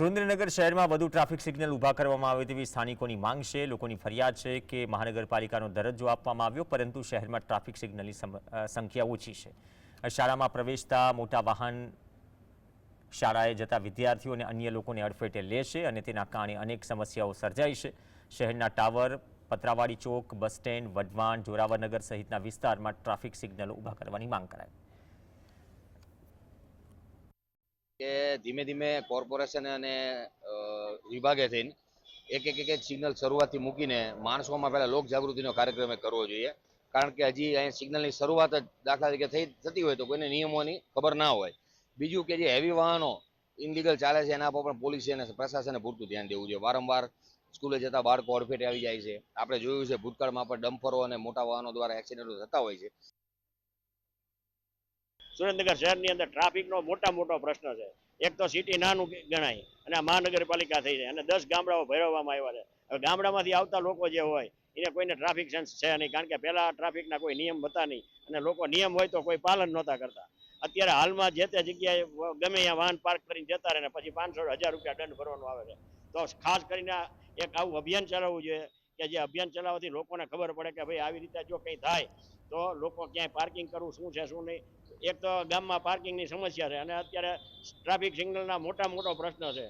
સુરેન્દ્રનગર શહેરમાં વધુ traffic signal ઊભા કરવામાં આવે તેવી સ્થાનિકોની માંગ છે. લોકોની ફરિયાદ છે કે મહાનગરપાલિકાનો દરજ્જો આપવામાં આવ્યો, પરંતુ શહેરમાં ટ્રાફિક સિગ્નલની સંખ્યા ઓછી છે. શાળામાં પ્રવેશતા મોટા વાહન શાળાએ જતા વિદ્યાર્થીઓ અને અન્ય લોકોને અડફેટે લે છે અને તેના કારણે અનેક સમસ્યાઓ સર્જાઈ છે. શહેરના ટાવર, પતરાવાડી ચોક, બસ સ્ટેન્ડ, વઢવાણ, જોરાવરનગર સહિતના વિસ્તારમાં ટ્રાફિક સિગ્નલો ઊભા કરવાની માંગ કરાઈ કે ધીમે ધીમે કોર્પોરેશન અને વિભાગે થઈને એક એક એક સિગ્નલ શરૂઆતથી મૂકીને માણસોમાં પહેલાં લોક જાગૃતિનો કાર્યક્રમ કરવો જોઈએ. કારણ કે હજી અહીંયા સિગ્નલની શરૂઆત જ દાખલા તરીકે થઈ, થતી હોય તો કોઈને નિયમોની ખબર ના હોય. બીજું કે જે હેવી વાહનો ઇનલીગલ ચાલે છે એના પર પણ પોલીસે અને પ્રશાસને પૂરતું ધ્યાન દેવું જોઈએ. વારંવાર સ્કૂલે જતા બાળકો અડફેટે આવી જાય છે. આપણે જોયું છે ભૂતકાળમાં પણ ડમ્પરો અને મોટા વાહનો દ્વારા એક્સિડન્ટો થતા હોય છે. સુરેન્દ્રનગર શહેરની અંદર ટ્રાફિકનો મોટા મોટો પ્રશ્ન છે. એક તો સિટી નાનું ગણાય અને મહાનગરપાલિકા થઈ જાય અને દસ ગામડાઓ ભેરવવામાં આવ્યા છે. હવે ગામડામાંથી આવતા લોકો જે હોય, એને કોઈને ટ્રાફિક સેન્સ છે નહીં. કારણ કે પહેલા ટ્રાફિકના કોઈ નિયમ હતા નહીં અને લોકો નિયમ હોય તો કોઈ પાલન નહોતા કરતા. અત્યારે હાલમાં જે તે જગ્યાએ ગમે ત્યાં વાહન પાર્ક કરીને જતા રહે ને પછી પાંચસો હજાર રૂપિયા દંડ ભરવાનો આવે છે. તો ખાસ કરીને એક આવું અભિયાન ચલાવવું જોઈએ કે જે અભિયાન ચલાવવાથી લોકોને ખબર પડે કે ભાઈ આવી રીતે જો કંઈ થાય તો લોકો ક્યાંય પાર્કિંગ કરવું, શું છે, શું નહીં, એક તો ગામમાં પાર્કિંગની સમસ્યા છે અને અત્યારે ટ્રાફિક સિગ્નલના મોટા મોટો પ્રશ્ન છે.